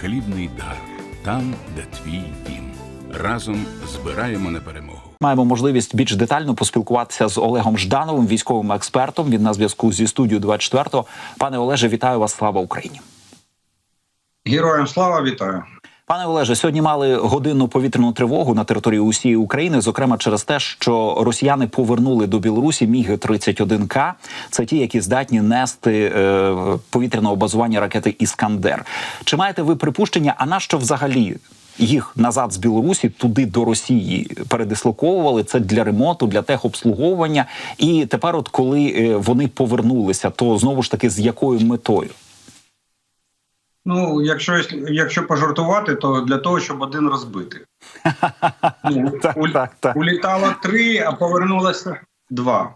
Хлібний дар там, де твій дім. Разом збираємо на перемогу. Маємо можливість більш детально поспілкуватися з Олегом Ждановим, військовим експертом. Він на зв'язку зі студією 24 Пане Олеже, вітаю вас! Слава Україні! Героям слава вітаю. Пане Олеже, сьогодні мали годинну повітряну тривогу на території усієї України, зокрема через те, що росіяни повернули до Білорусі міги 31 к Це ті, які здатні нести е, повітряного базування ракети Іскандер. Чи маєте ви припущення? А на що взагалі? Їх назад з Білорусі туди до Росії передислоковували це для ремонту, для техобслуговування. І тепер, от коли е, вони повернулися, то знову ж таки з якою метою? Ну, якщо якщо пожартувати, то для того, щоб один розбити. Ну, Так, у- так, так. Улітало три, а повернулося два.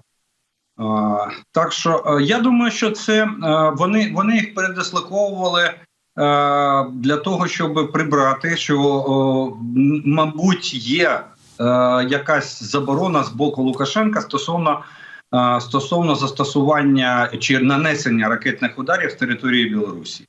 А, так що е, я думаю, що це е, вони, вони їх передислоковували е, для того, щоб прибрати, що, о, мабуть, є е, якась заборона з боку Лукашенка стосовно. Стосовно застосування чи нанесення ракетних ударів з території Білорусі,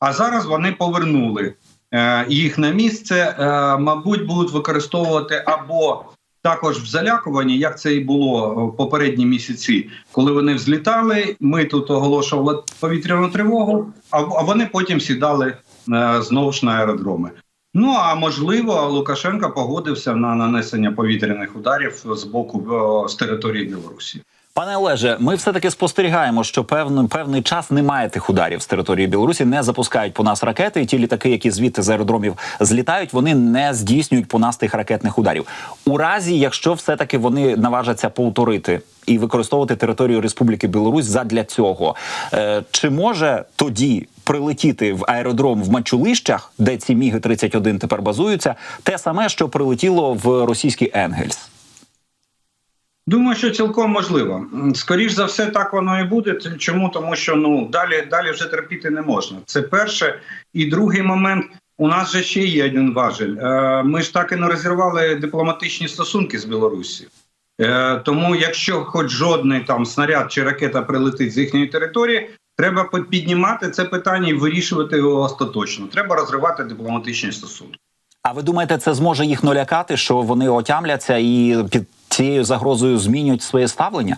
а зараз вони повернули е, їх на місце. Е, мабуть, будуть використовувати або також в залякуванні, як це і було в попередні місяці, коли вони взлітали. Ми тут оголошували повітряну тривогу, а, вони потім сідали е, знову ж на аеродроми. Ну а можливо, Лукашенко погодився на нанесення повітряних ударів з боку е, з території Білорусі. Пане Олеже, ми все таки спостерігаємо, що певний певний час немає тих ударів з території Білорусі, не запускають по нас ракети. І ті літаки, які звідти з аеродромів злітають, вони не здійснюють по нас тих ракетних ударів. У разі, якщо все таки вони наважаться повторити і використовувати територію Республіки Білорусь задля цього, е, чи може тоді прилетіти в аеродром в Мачулищах, де ці міги 31 тепер базуються, те саме, що прилетіло в російський Енгельс? Думаю, що цілком можливо. М, Скоріш за все, так воно і буде. Чому? Тому що ну далі, далі вже терпіти не можна. Це перше. І другий момент. У нас же ще є один важель. Е, Ми ж так і не розірвали дипломатичні стосунки з Білорусі. Е, Тому, якщо хоч жодний там снаряд чи ракета прилетить з їхньої території, треба піднімати це питання і вирішувати його остаточно. Треба розривати дипломатичні стосунки. А ви думаєте, це зможе їх налякати, що вони отямляться і під цією загрозою змінюють своє ставлення?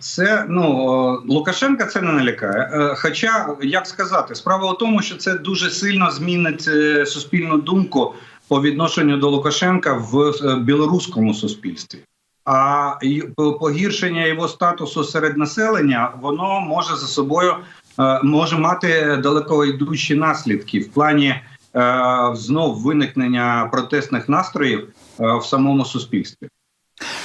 Це ну Лукашенка це не налякає. Е, Хоча як сказати, справа у тому, що це дуже сильно змінить е, суспільну думку по відношенню до Лукашенка в е, білоруському суспільстві. А погіршення його статусу серед населення воно може за собою може мати далеко йдущі наслідки в плані знов виникнення протестних настроїв в самому суспільстві.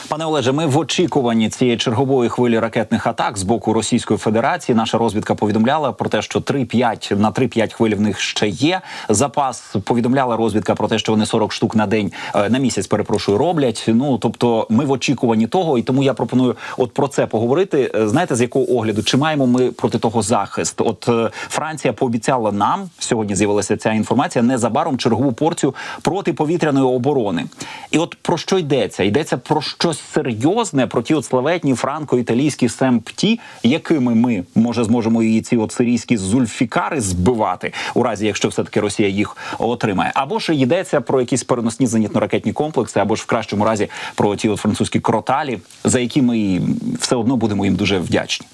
Пане Олеже, ми в очікуванні цієї чергової хвилі ракетних атак з боку Російської Федерації. Наша розвідка повідомляла про те, що 3-5 на 3-5 хвиль в них ще є запас. Повідомляла розвідка про те, що вони 40 штук на день е, на місяць, перепрошую, роблять. Ну тобто, ми в очікуванні того, і тому я пропоную от про це поговорити. Е, Знаєте, з якого огляду чи маємо ми проти того захист? От е, Франція пообіцяла нам сьогодні. З'явилася ця інформація незабаром чергову порцію протиповітряної оборони. І от про що йдеться? Йдеться про щось серйозне, про ті от славетні франко-італійські семпті, якими ми може зможемо і ці от сирійські зульфікари збивати, у разі якщо все таки Росія їх отримає, або ж йдеться про якісь переносні зенітно-ракетні комплекси, або ж в кращому разі про ті от французькі кроталі, за які ми все одно будемо їм дуже вдячні.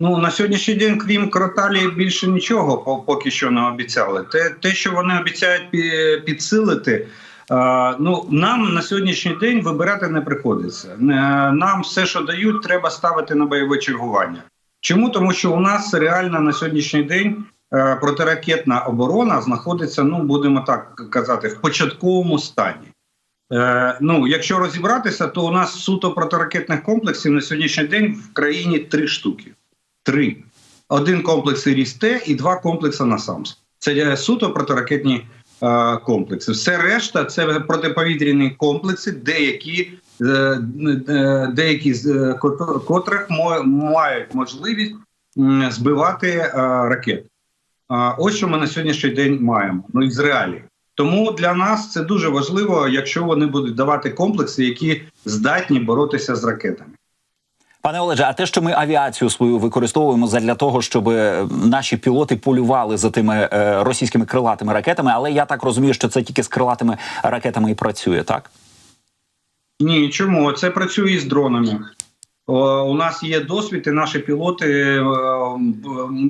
Ну на сьогоднішній день, крім кроталі, більше нічого поки що не обіцяли. Те, те що вони обіцяють підсилити. Е, ну нам на сьогоднішній день вибирати не приходиться. Е, Нам все, що дають, треба ставити на бойове чергування. Чому? Тому що у нас реально на сьогоднішній день е, протиракетна оборона знаходиться, ну будемо так казати, в початковому стані. Ну, якщо розібратися, то у нас суто протиракетних комплексів на сьогоднішній день в країні три штуки. Три. Один комплекс Іріс-Т і два комплекси НАСАМС. Це е, суто протиракетні комплекси. Все решта це протиповітряні комплекси, деякі, е, е, деякі з е, котрих мають можливість збивати ракети. Ось що ми на сьогоднішній день маємо. Ну із реалій. Тому для нас це дуже важливо, якщо вони будуть давати комплекси, які здатні боротися з ракетами. Пане Олеже, а те, що ми авіацію свою використовуємо для того, щоб наші пілоти полювали за тими е, російськими крилатими ракетами, але я так розумію, що це тільки з крилатими ракетами і працює, так? Ні, чому це працює і з дронами. У нас є досвід, і наші пілоти е,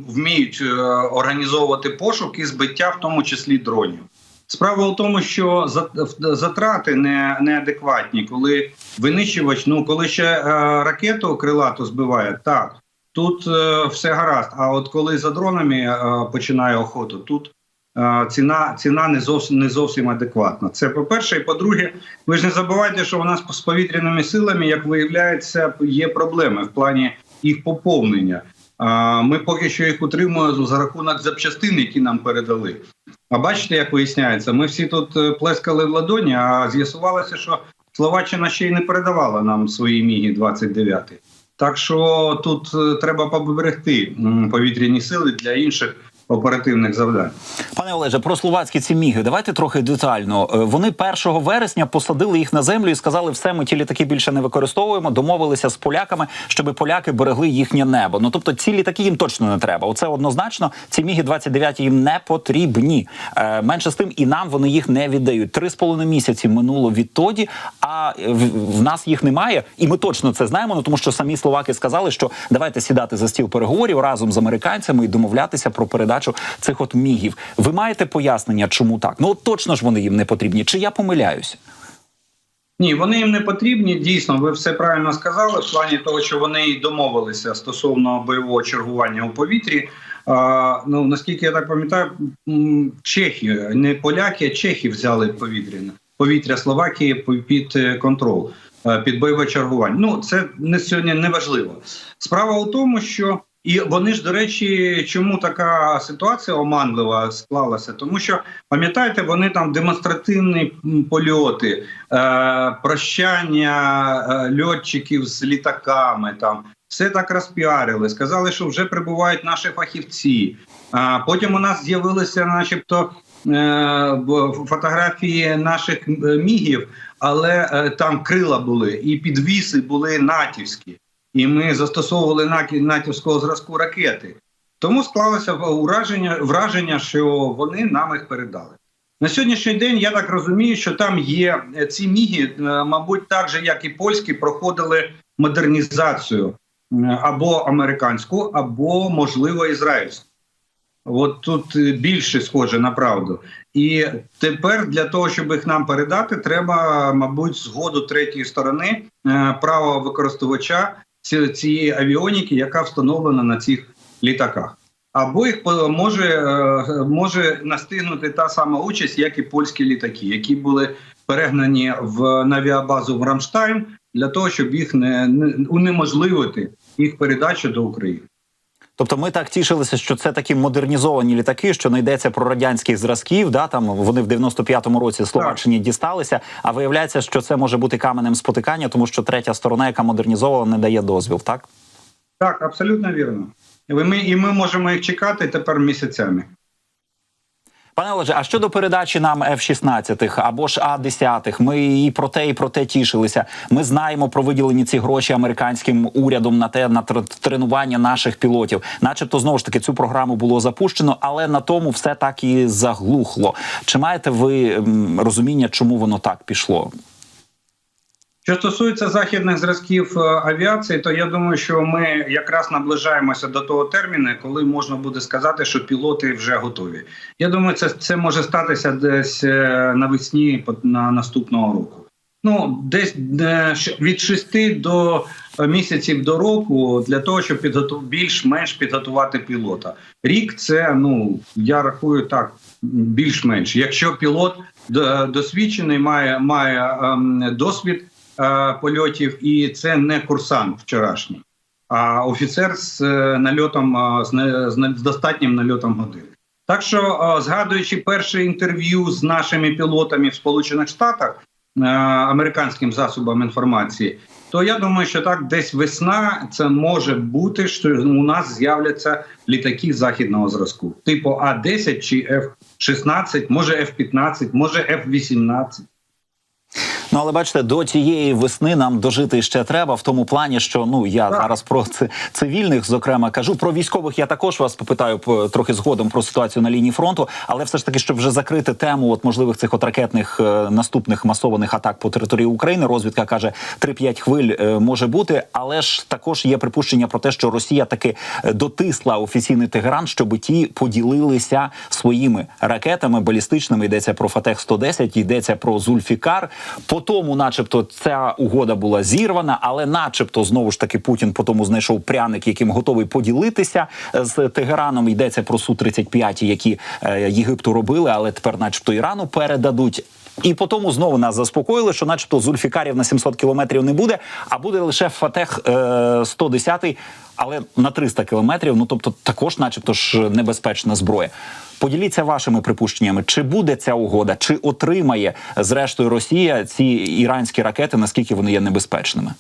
вміють е, організовувати пошук і збиття, в тому числі дронів. Справа в тому, що за- затрати не, неадекватні, коли винищувач, ну коли ще е, ракету крилату збиває, так тут е, все гаразд. А от коли за дронами е, починає охоту, тут е, ціна, ціна не зовсім не зовсім адекватна. Це по-перше, і по-друге, ви ж не забувайте, що у нас з повітряними силами, як виявляється, є проблеми в плані їх поповнення. Ми поки що їх утримуємо за рахунок запчастин, які нам передали. А бачите, як виясняється, ми всі тут е, плескали в ладоні, а з'ясувалося, що Словаччина ще й не передавала нам свої міги 29 Так що тут е, треба поберегти повітряні сили для інших оперативних завдань. Пане Олеже, про словацькі ці міги. Давайте трохи детально. Е, Вони 1 вересня посадили їх на землю і сказали, все, ми ті літаки більше не використовуємо. Домовилися з поляками, щоб поляки берегли їхнє небо. Ну тобто, ці літаки їм точно не треба. Оце однозначно. Ці міги 29 їм не потрібні. Е, менше з тим, і нам вони їх не віддають. Три з половиною місяці минуло відтоді, а в, в нас їх немає. І ми точно це знаємо. Ну тому що самі словаки сказали, що давайте сідати за стіл переговорів разом з американцями і домовлятися про передачу цих от мігів. Ви маєте пояснення, чому так? Ну от точно ж вони їм не потрібні. Чи я помиляюся? Ні, вони їм не потрібні. Дійсно, ви все правильно сказали в плані того, що вони й домовилися стосовно бойового чергування у повітрі. А, ну наскільки я так пам'ятаю, чехи, не поляки, а чехи взяли повітряне повітря Словакії під е, контроль, е, під бойове чергування. Ну це не сьогодні не важливо. Справа у тому, що і вони ж, до речі, чому така ситуація оманлива склалася? Тому що пам'ятаєте, вони там демонстративні польоти, е, прощання е, льотчиків з літаками. Там все так розпіарили. Сказали, що вже прибувають наші фахівці. А потім у нас з'явилися, начебто. е, Фотографії наших мігів, але е, там крила були і підвіси були натівські і ми застосовували натівського зразку ракети. Тому склалося враження, враження, що вони нам їх передали. На сьогоднішній день я так розумію, що там є е, ці міги, е, мабуть, так же, як і польські, проходили модернізацію або американську, або, можливо, ізраїльську. От тут е, більше схоже на правду. І тепер для того, щоб їх нам передати, треба, мабуть, згоду третьої сторони права використовувача ці- цієї авіоніки, яка встановлена на цих літаках. Або їх може, е, може настигнути та сама участь, як і польські літаки, які були перегнані в на авіабазу в Рамштайн для того, щоб їх не унеможливити їх передачу до України. Тобто ми так тішилися, що це такі модернізовані літаки, що не йдеться про радянських зразків. Да, там вони в 95-му році Словаччині дісталися. А виявляється, що це може бути каменем спотикання, тому що третя сторона, яка модернізована, не дає дозвіл. Так Так, абсолютно вірно. І ми, і ми можемо їх чекати тепер місяцями. Пане Олеже, а щодо передачі нам F-16 або ж А-10, ми і про те, і про те тішилися. Ми знаємо про виділені ці гроші американським урядом на те на тр- тренування наших пілотів. Начебто, знову ж таки, цю програму було запущено, але на тому все так і заглухло. Чи маєте ви розуміння, чому воно так пішло? Що стосується західних зразків е, авіації, то я думаю, що ми якраз наближаємося до того терміну, коли можна буде сказати, що пілоти вже готові. Я думаю, це, це може статися десь е, навесні на наступного року. Ну, десь е, від 6 до місяців до року для того, щоб підготу... більш-менш підготувати пілота. Рік це ну я рахую так, більш-менш. Якщо пілот досвідчений, має, має ем, досвід польотів, і це не курсант вчорашній, а офіцер з е, нальотом е, з, не- з достатнім нальотом годин. Так що, е, згадуючи перше інтерв'ю з нашими пілотами в Сполучених Штатах е, американським засобам інформації, то я думаю, що так десь весна це може бути, що у нас з'являться літаки західного зразку, типу А-10 чи F-16, може F-15, може F-18. Ну але бачите, до тієї весни нам дожити ще треба в тому плані, що ну я Так. зараз про ци- цивільних, зокрема, кажу про військових. Я також вас попитаю трохи згодом про ситуацію на лінії фронту, але все ж таки, щоб вже закрити тему от можливих цих от ракетних е, наступних масованих атак по території України. Розвідка каже, 3-5 хвиль е, може бути, але ж також є припущення про те, що Росія таки е, дотисла офіційний Тегеран, щоб ті поділилися своїми ракетами балістичними. Йдеться про Фатех 110 йдеться про Зульфікар. По тому, начебто, ця угода була зірвана, але, начебто, знову ж таки, Путін по тому знайшов пряник, яким готовий поділитися з Тегераном. Йдеться про су 35 які е, Єгипту робили, але тепер, начебто, Ірану передадуть. І по тому знову нас заспокоїли, що, начебто, зульфікарів на 700 кілометрів не буде, а буде лише Фатех е, 110, але на 300 кілометрів. Ну тобто, також, начебто, ж небезпечна зброя. Поділіться вашими припущеннями, чи буде ця угода, чи отримає зрештою Росія ці іранські ракети, наскільки вони є небезпечними?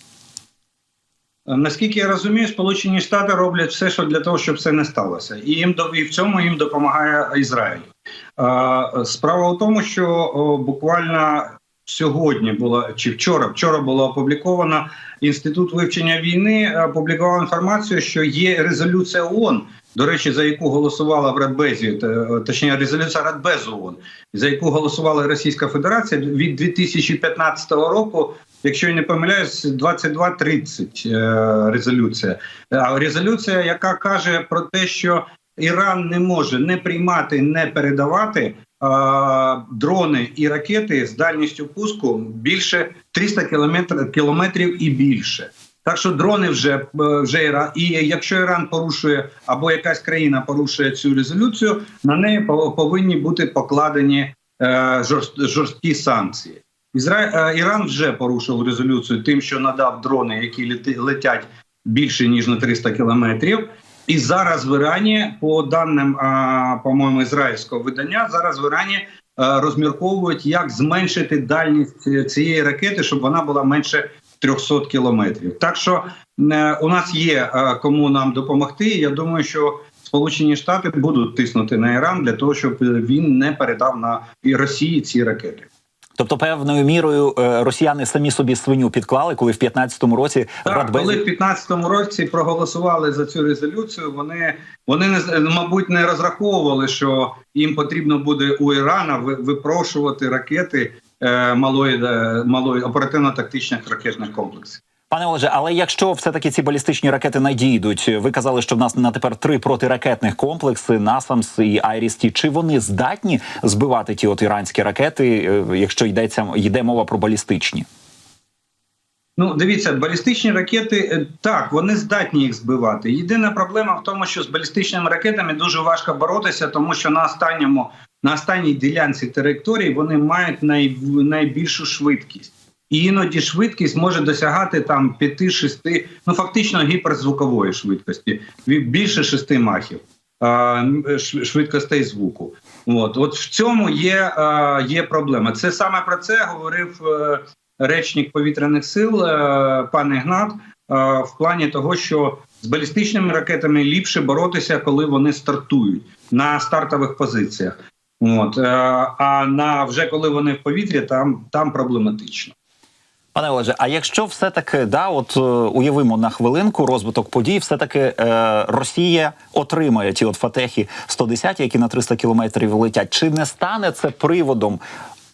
Наскільки я розумію, Сполучені Штати роблять все, що для того, щоб це не сталося, і їм і в цьому їм допомагає Ізраїль. Е, Справа в тому, що буквально сьогодні було чи вчора, вчора було опубліковано інститут вивчення війни. Опублікував інформацію, що є резолюція ООН, до речі, за яку голосувала в Радбезі, точніше, резолюція Радбезу ООН, за яку голосувала Російська Федерація від 2015 року. Якщо я не помиляюсь, 22.30 е, резолюція. А резолюція, яка каже про те, що Іран не може не приймати, не передавати е, дрони і ракети з дальністю пуску більше 300 кілометрів, кілометрів і більше. Так що дрони вже е, вже і якщо Іран порушує або якась країна порушує цю резолюцію, на неї повинні бути покладені е, жорсткі санкції. Ізра... е, Іран вже порушив резолюцію тим, що надав дрони, які летять більше ніж на 300 кілометрів. І зараз в Ірані, по даним, по-моєму, ізраїльського видання, зараз в Ірані е, розмірковують, як зменшити дальність е, цієї ракети, щоб вона була менше 300 кілометрів. Так що е, у нас є е, кому нам допомогти. Я думаю, що Сполучені Штати будуть тиснути на Іран для того, щоб він не передав на Росії ці ракети. Тобто, певною мірою е, росіяни самі собі свиню підклали, коли в 15-му році Так, Радбезі... коли в 15-му році проголосували за цю резолюцію, вони вони не з- мабуть не розраховували, що їм потрібно буде у Ірана випрошувати ракети е, малої е, малої оперативно-тактичних ракетних комплексів. Пане Олеже, але якщо все-таки ці балістичні ракети надійдуть, ви казали, що в нас на тепер три протиракетних комплекси Насамс і Айріс-Ті. Чи вони здатні збивати ті от іранські ракети, е, якщо йдеться йде мова про балістичні? Ну, дивіться, балістичні ракети е, так, вони здатні їх збивати. Єдина проблема в тому, що з балістичними ракетами дуже важко боротися, тому що на останньому на останній ділянці території вони мають най, найбільшу швидкість. І іноді швидкість може досягати там 5-6, ну фактично гіперзвукової швидкості, більше 6 махів швидкостей звуку. От, от в цьому є, є проблема. Це саме про це говорив е, речник повітряних сил е, пан Ігнат е, в плані того, що з балістичними ракетами ліпше боротися, коли вони стартують на стартових позиціях. От, а на вже коли вони в повітрі, там, там проблематично. Пане Олеже, а якщо все таки да, от е, уявимо на хвилинку розвиток подій, все таки е, Росія отримає ті от фатехи 110, які на 300 кілометрів летять. Чи не стане це приводом?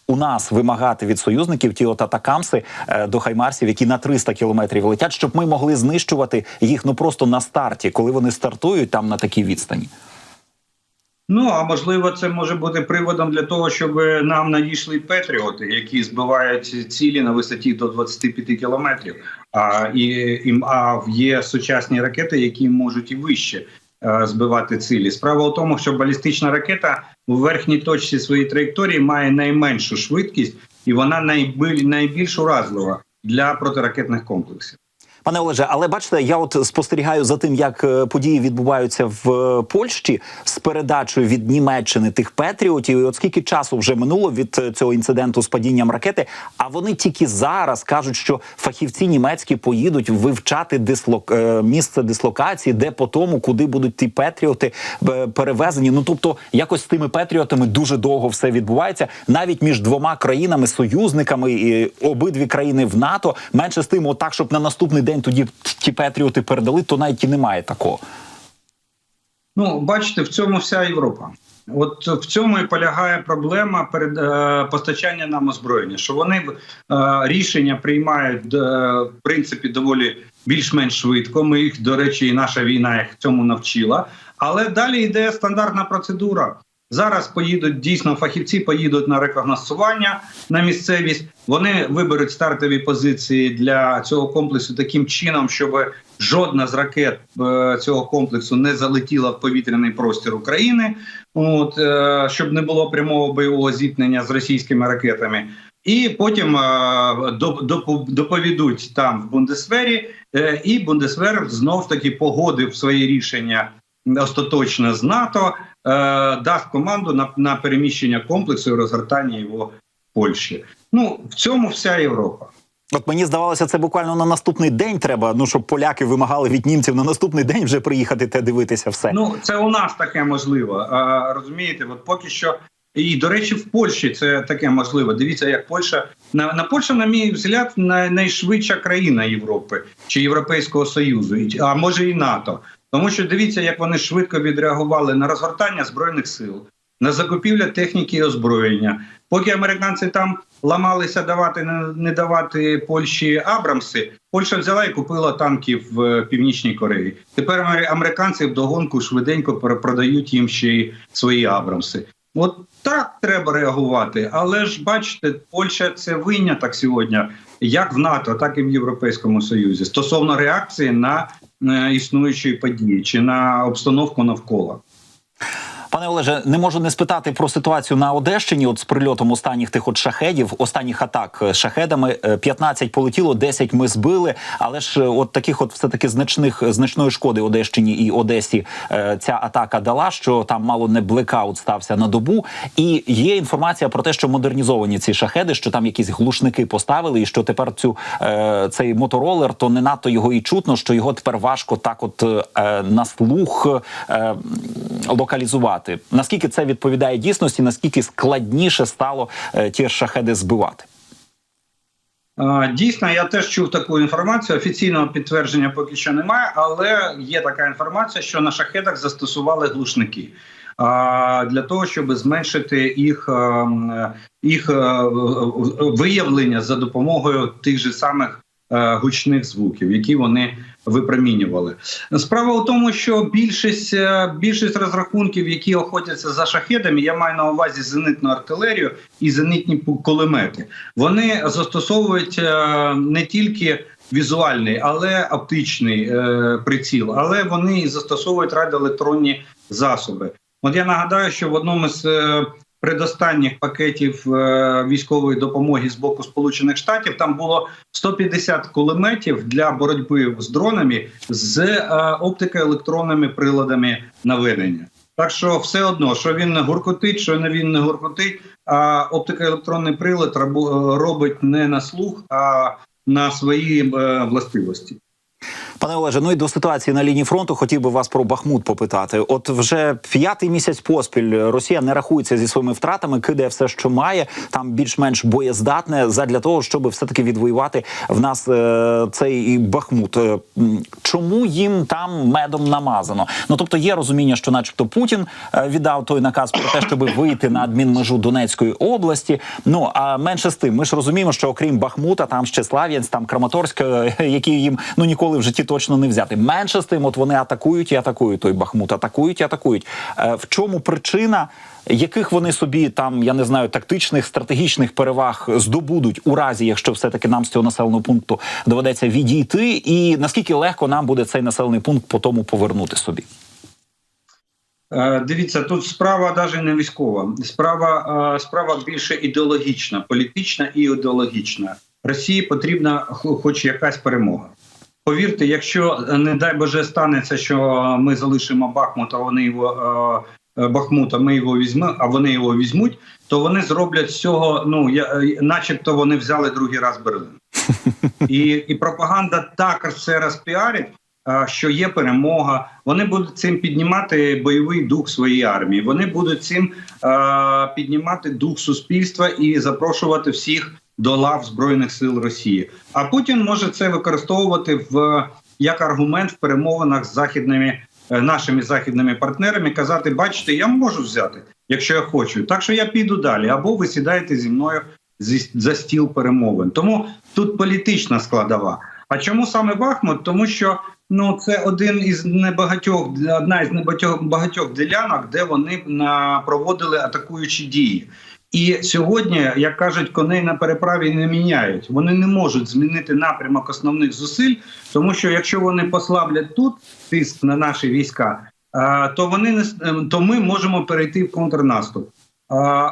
У нас вимагати від союзників ті от атакамси е, до хаймарсів, які на 300 кілометрів летять, щоб ми могли знищувати їх ну просто на старті, коли вони стартують там на такій відстані. Ну а можливо, це може бути приводом для того, щоб нам надійшли Петріоти, які збивають цілі на висоті до 25 кілометрів. А і, і а є сучасні ракети, які можуть і вище е, збивати цілі. Справа в тому, що балістична ракета у верхній точці своєї траєкторії має найменшу швидкість, і вона найбіль, найбільш уразлива для протиракетних комплексів. Пане Олеже, але бачите, я от спостерігаю за тим, як е, події відбуваються в е, Польщі з передачею від Німеччини тих Петріотів. І от скільки часу вже минуло від е, цього інциденту з падінням ракети, а вони тільки зараз кажуть, що фахівці німецькі поїдуть вивчати дислок... місце дислокації, де по тому, куди будуть ті Петріоти перевезені. Ну тобто, якось з тими Петріотами дуже довго все відбувається, навіть між двома країнами, союзниками, і обидві країни в НАТО. Менше з тим, отак, щоб на наступний день тоді ті Петріоти передали, то навіть і немає такого. Ну, бачите, в цьому вся Європа. От в цьому і полягає проблема перед е, постачання нам озброєння, що вони е, рішення приймають е, в принципі доволі більш-менш швидко. Ми їх, до речі, і наша війна їх цьому навчила. Але далі йде стандартна процедура. Зараз поїдуть дійсно фахівці, поїдуть на рекогносцювання на місцевість. Вони виберуть стартові позиції для цього комплексу таким чином, щоб жодна з ракет е, цього комплексу не залетіла в повітряний простір України. От е, щоб не було прямого бойового зіткнення з російськими ракетами. І потім е, доп- доп- доповідуть там в Бундесвері, і Бундесвер знов таки погодив своє рішення остаточно з НАТО, е, дасть команду на, на переміщення комплексу і розгортання його в Польщі. Ну в цьому вся Європа. От мені здавалося, це буквально на наступний день треба. Ну щоб поляки вимагали від німців на наступний день вже приїхати те дивитися все. Ну це у нас таке можливо. А, розумієте, от поки що. І до речі, в Польщі це таке можливо. Дивіться, як Польща на, на Польща, на мій взгляд, най, найшвидша країна Європи чи Європейського Союзу, а може і НАТО. Тому що дивіться, як вони швидко відреагували на розгортання збройних сил, на закупівля техніки і озброєння. Поки американці там ламалися давати не, давати Польщі Абрамси, Польща взяла і купила танки в е, північній Кореї. Тепер амер- американці вдогонку швиденько перепродають їм ще й свої Абрамси. От так треба реагувати, але ж бачите, Польща це виняток сьогодні, як в НАТО, так і в Європейському Союзі, стосовно реакції на е, існуючі події чи на обстановку навколо. Пане Олеже, не можу не спитати про ситуацію на Одещині. От з прильотом останніх тих от шахедів, останніх атак е, шахедами е, 15 полетіло, 10 ми збили. Але ж е, от таких, от все таки значних значної шкоди Одещині і Одесі е, ця атака дала, що там мало не блекаут стався на добу. І є інформація про те, що модернізовані ці шахеди, що там якісь глушники поставили, і що тепер цю е, цей моторолер, то не надто його і чутно, що його тепер важко так, от е, на слух е, локалізувати. Наскільки це відповідає дійсності? Наскільки складніше стало е, ті шахеди збивати? Е, Дійсно, я теж чув таку інформацію. Офіційного підтвердження поки що немає, але є така інформація, що на шахедах застосували глушники а, для того, щоб зменшити їх, е, їх е, виявлення за допомогою тих же самих е, гучних звуків, які вони випромінювали. Справа у тому, що більшість е, більшість розрахунків, які охотяться за шахедами, я маю на увазі зенитну артилерію і зенитні кулемети. Вони застосовують е, не тільки візуальний, але оптичний е, приціл, але вони і застосовують радіоелектронні засоби. От я нагадаю, що в одному з предостанніх пакетів е, військової допомоги з боку Сполучених Штатів там було 150 кулеметів для боротьби з дронами з е, оптикоелектронними приладами наведення. Так що все одно, що він не гуркотить, що не він не гуркотить, а оптикоелектронний прилад рабо- робить не на слух, а на свої е, властивості. Пане Олеже, ну і до ситуації на лінії фронту хотів би вас про Бахмут попитати. От вже п'ятий місяць поспіль Росія не рахується зі своїми втратами, кидає все, що має, там більш-менш боєздатне задля того, щоб все таки відвоювати в нас е, цей Бахмут. Е, Чому їм там медом намазано? Ну тобто є розуміння, що, начебто, Путін е, віддав той наказ про те, щоб вийти на адмінмежу Донецької області. Ну а менше з тим, ми ж розуміємо, що окрім Бахмута, там ще Слав'янськ, там Краматорськ, е, які їм ну ніколи в житті точно не взяти. Менше з тим, от вони атакують і атакують той Бахмут, атакують і атакують. Е, В чому причина? Яких вони собі там, я не знаю, тактичних стратегічних переваг здобудуть у разі, якщо все таки нам з цього населеного пункту доведеться відійти, і наскільки легко нам буде цей населений пункт по тому повернути собі? Е, Дивіться, тут справа навіть не військова. Справа, е, справа більше ідеологічна, політична і ідеологічна. Росії потрібна хо- хоч якась перемога. Повірте, якщо е, не дай Боже станеться, що ми залишимо Бахмут, а вони його е, е, Бахмут, а ми його візьмемо, а вони його візьмуть, то вони зроблять з цього, ну я, е, начебто вони взяли другий раз Берлин. І, і пропаганда також це розпіарить, що є перемога. Вони будуть цим піднімати бойовий дух своєї армії. Вони будуть цим а, піднімати дух суспільства і запрошувати всіх до лав збройних сил Росії. А Путін може це використовувати в як аргумент в перемовинах з західними е, нашими західними партнерами. Казати, бачите, я можу взяти, якщо я хочу. Так що я піду далі, або ви сідаєте зі мною зі- за стіл перемовин. Тому тут політична складова. А чому саме Бахмут? Тому що ну це один із небагатьох одна із небагатьох багатьох ділянок, де вони на, проводили атакуючі дії. І сьогодні, як кажуть, коней на переправі не міняють. Вони не можуть змінити напрямок основних зусиль, тому що якщо вони послаблять тут тиск на наші війська, то вони не ем, то ми можемо перейти в контрнаступ. А,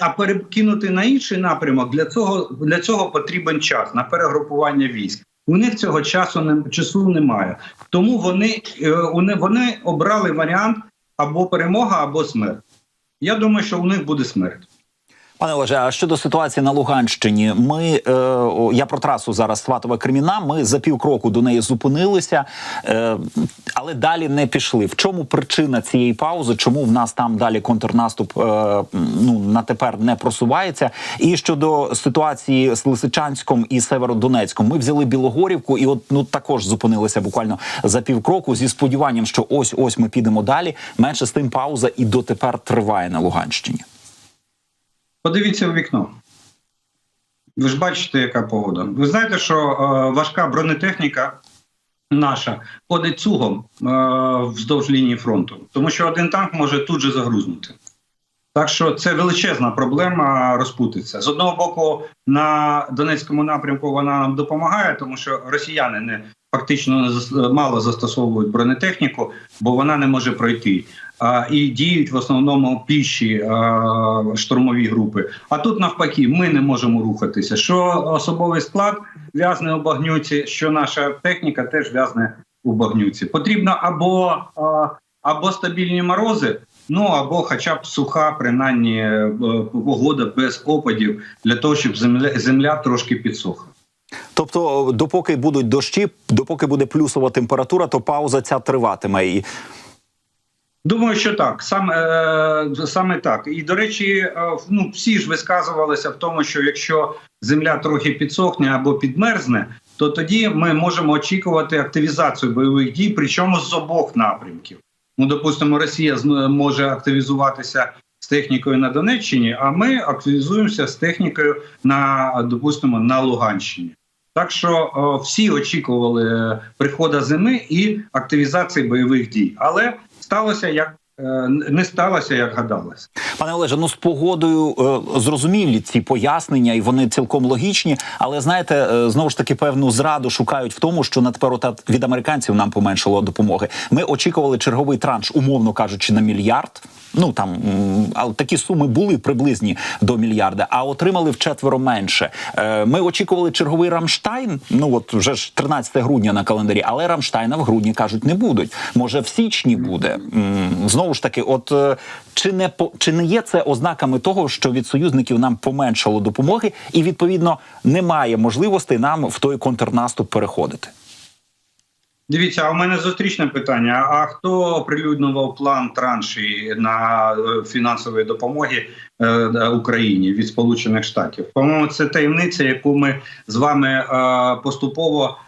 а, перекинути на інший напрямок для цього для цього потрібен час на перегрупування військ. У них цього часу не часу немає. Тому е, вони, вони обрали варіант або перемога, або смерть. Я думаю, що у них буде смерть. Пане Олеже, а щодо ситуації на Луганщині, ми е, я про трасу зараз Сватове Креміна. Ми за півкроку до неї зупинилися, е, але далі не пішли. В чому причина цієї паузи? Чому в нас там далі контрнаступ е, ну на тепер не просувається? І щодо ситуації з Лисичанськом і Северодонецьком, ми взяли Білогорівку і от ну також зупинилися буквально за півкроку зі сподіванням, що ось ось ми підемо далі. Менше з тим пауза і дотепер триває на Луганщині. Подивіться в вікно. Ви ж бачите, яка погода. Ви знаєте, що е, важка бронетехніка наша ходить цугом е, вздовж лінії фронту, тому що один танк може тут же загрузнути. Так що це величезна проблема розпутиться. З одного боку, на Донецькому напрямку вона нам допомагає, тому що росіяни не фактично мало застосовують бронетехніку, бо вона не може пройти. І діють в основному піші штурмові групи. А тут навпаки, ми не можемо рухатися. Що особовий склад в'язне у багнюці, що наша техніка теж в'язне у багнюці. Потрібно або, або стабільні морози. Ну або хоча б суха, принаймні е, погода без опадів для того, щоб земля, земля трошки підсохла. Тобто, допоки будуть дощі, допоки буде плюсова температура, то пауза ця триватиме. І Думаю, що так, саме, е, саме так. І до речі, е, ну всі ж висказувалися в тому, що якщо земля трохи підсохне або підмерзне, то тоді ми можемо очікувати активізацію бойових дій, причому з обох напрямків. Ну, допустимо, Росія зм- може активізуватися з технікою на Донеччині, а ми активізуємося з технікою на допустимо на Луганщині. Так що о, всі очікували е, приходу зими і активізації бойових дій, але сталося як не сталося, як гадалось. пане Олеже, ну з погодою е, зрозумілі ці пояснення, і вони цілком логічні. Але знаєте, е, знову ж таки певну зраду шукають в тому, що на тепер від американців нам поменшало допомоги. Ми очікували черговий транш, умовно кажучи, на мільярд. Ну там але такі суми були приблизні до мільярда, а отримали вчетверо менше. Е, Ми очікували черговий Рамштайн. Ну от вже ж 13 грудня на календарі, але Рамштайна в грудні кажуть не будуть. Може, в січні буде. М, Знову ж таки, от е, чи не по чи не є це ознаками того, що від союзників нам поменшало допомоги, і відповідно немає можливості нам в той контрнаступ переходити. Дивіться, а у мене зустрічне питання: а хто оприлюднював план транші на е, фінансової допомоги е, Україні від Сполучених Штатів? По-моєму, це таємниця, яку ми з вами поступово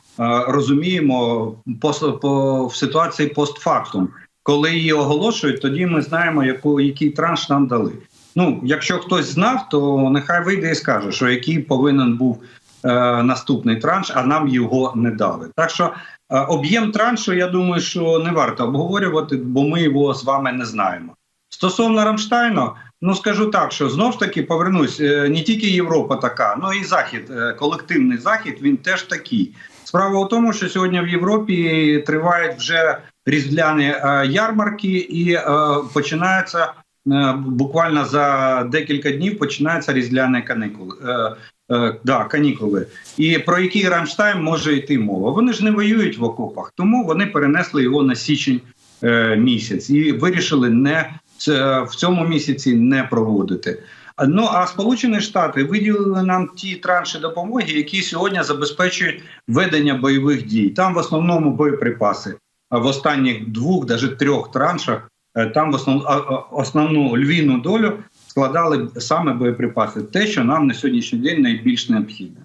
розуміємо по в ситуації постфактум. Коли її оголошують, тоді ми знаємо, яку який транш нам дали. Ну, якщо хтось знав, то нехай вийде і скаже, що який повинен був е, наступний транш, а нам його не дали. Так що е, об'єм траншу, я думаю, що не варто обговорювати, бо ми його з вами не знаємо. Стосовно Рамштайну, ну скажу так, що знов ж таки повернусь, е, не тільки Європа така, ну і Захід, е, колективний захід, він теж такий. Справа у тому, що сьогодні в Європі тривають вже різдвяні е, ярмарки, і е, починаються е, буквально за декілька днів починаються різдвяні канікули. Да, канікули. І про який Рамштайн може йти мова? Вони ж не воюють в окопах, тому вони перенесли його на січень місяць і вирішили не в цьому місяці не проводити. Ну а Сполучені Штати виділили нам ті транші допомоги, які сьогодні забезпечують ведення бойових дій. Там в основному боєприпаси. В останніх двох, навіть трьох траншах, е, там в основ, а- а- основну львіну долю складали саме боєприпаси, те, що нам на сьогоднішній день найбільш необхідне.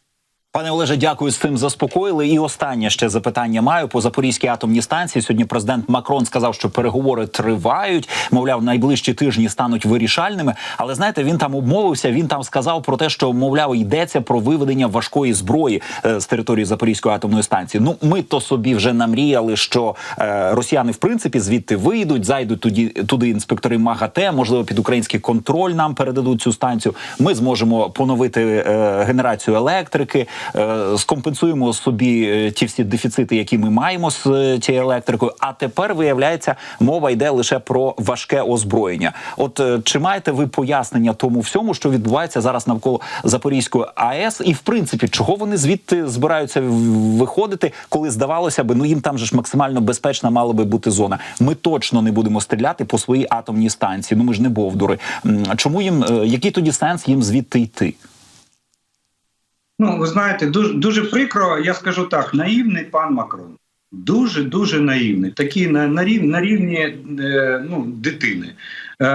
Пане Олеже, дякую з цим заспокоїли. І останнє ще запитання маю по Запорізькій атомній станції. Сьогодні президент Макрон сказав, що переговори тривають. Мовляв, найближчі тижні стануть вирішальними. Але знаєте, він там обмовився. Він там сказав про те, що мовляв йдеться про виведення важкої зброї е, з території Запорізької атомної станції. Ну ми то собі вже намріяли, що е, росіяни в принципі звідти вийдуть, зайдуть туди, туди інспектори МАГАТЕ, можливо, під український контроль нам передадуть цю станцію. Ми зможемо поновити е, генерацію електрики, скомпенсуємо собі е, ті всі дефіцити, які ми маємо з е, цією електрикою. А тепер виявляється, мова йде лише про важке озброєння. От е, чи маєте ви пояснення тому всьому, що відбувається зараз навколо Запорізької АЕС, і в принципі, чого вони звідти збираються виходити, коли здавалося би, ну їм там же ж максимально безпечна мала би бути зона. Ми точно не будемо стріляти по своїй атомній станції. Ну ми ж не бовдури. Чому їм е, який тоді сенс їм звідти йти? Ну, ви знаєте, дуже дуже прикро, я скажу так: наївний пан Макрон. Дуже дуже наївний, такий на, на, рів, на рівні е, ну, дитини. Е,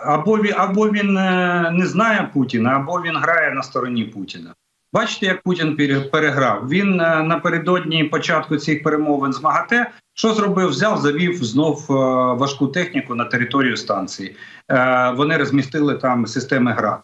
або він, або він е, не знає Путіна, або він грає на стороні Путіна. Бачите, як Путін переграв. Він е, напередодні початку цих перемовин з МАГАТЕ що зробив? Взяв, завів знов е, важку техніку на територію станції. Е, вони розмістили там системи ГРАД.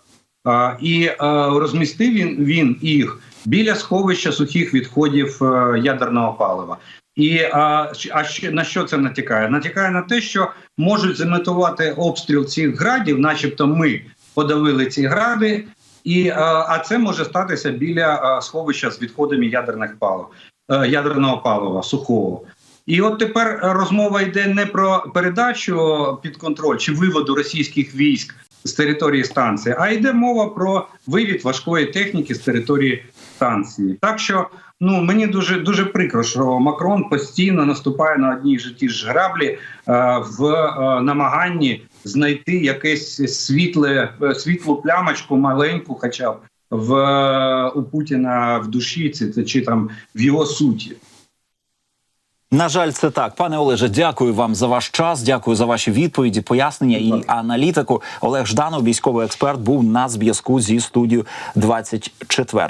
І е, розмістив він, він їх біля сховища сухих відходів е, ядерного палива. І а, а на що це натякає? Натякає на те, що можуть зімітувати обстріл цих градів, начебто ми подавили ці гради, і а, а це може статися біля сховища з відходами ядерних палив, е, ядерного палива сухого. І от тепер розмова йде не про передачу під контроль чи виводу російських військ з території станції, а йде мова про вивід важкої техніки з території станції. Так що ну мені дуже дуже прикро, що Макрон постійно наступає на одні ж ті ж граблі е, в е, намаганні знайти якесь світле е, світлу плямочку, маленьку, хоча б в е, у Путіна в душі, це чи там в його суті. На жаль, це так. Пане Олеже, дякую вам за ваш час. Дякую за ваші відповіді, пояснення і аналітику. Олег Жданов, військовий експерт, був на зв'язку зі студією 24.